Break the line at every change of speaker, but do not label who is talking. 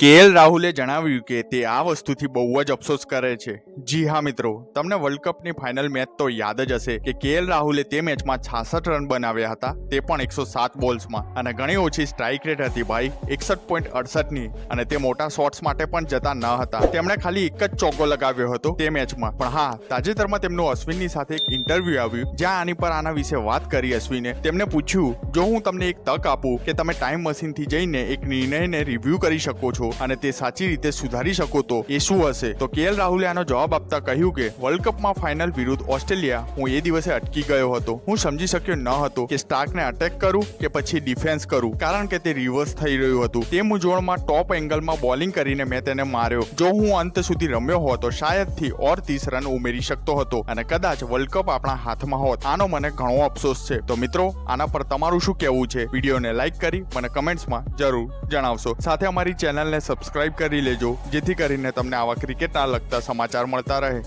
KL રાહુલે જણાવ્યું કે તે આ વસ્તુથી બહુ જ અફસોસ કરે છે. જી હા મિત્રો, તમને વર્લ્ડ કપની ફાઇનલ મેચ તો યાદ જ હશે કે કેએલ રાહુલે તે મેચમાં છાસઠ રન બનાવ્યા હતા, તે પણ એકસો સાત બોલ્સમાં. અને ઘણી ઓછી સ્ટ્રાઇક રેટ હતી ભાઈ, એકસઠ પોઈન્ટ અડસઠની. અને તે મોટા શોટ્સ માટે પણ જતા ન હતા. તેમણે ખાલી એક જ ચોકો લગાવ્યો હતો તે મેચમાં. પણ હા, તાજેતરમાં તેમનું અશ્વિનની સાથે એક ઇન્ટરવ્યુ આવ્યું, જ્યાં આની પર આના વિશે વાત કરી અશ્વિને. તેમને પૂછ્યું, જો હું તમને એક તક આપું કે તમે ટાઈમ મશીનથી જઈને એક નિર્ણયને રિવ્યૂ કરી શકો છો? અને તે સાચી રીતે સુધારી શકો તો એ શું હશે? તો કેએલ રાહુલે આનો જવાબ આપતા કહ્યું કે, વર્લ્ડ કપમાં ફાઇનલ વિરુદ્ધ ઓસ્ટ્રેલિયા, હું એ દિવસે અટકી ગયો હતો. હું સમજી શક્યો ન હતો કે સ્ટાર્કને અટેક કરું કે પછી ડિફેન્સ કરું, કારણ કે તે રિવર્સ થઈ રહ્યું હતું. તે મૂંઝવણમાં ટોપ એંગલમાં બોલિંગ કરીને મેં તેને માર્યો. જો હું અંત સુધી રમ્યો હોત, તો શાયદથી ઓર ત્રીસ રન ઉમેરી શકતો હતો અને કદાચ વર્લ્ડ કપ આપણા હાથમાં હોત. આનો મને ઘણો અફસોસ છે. તો મિત્રો, આના પર તમારું શું કહેવું છે? વિડીયોને લાઈક કરી, મને કમેન્ટ્સમાં જરૂર જણાવશો. સાથે અમારી ચેનલને સબસ્ક્રાઇબ કરી લેજો જેથી કરીને તમને આવા ક્રિકેટના લગતા સમાચાર મળતા રહે.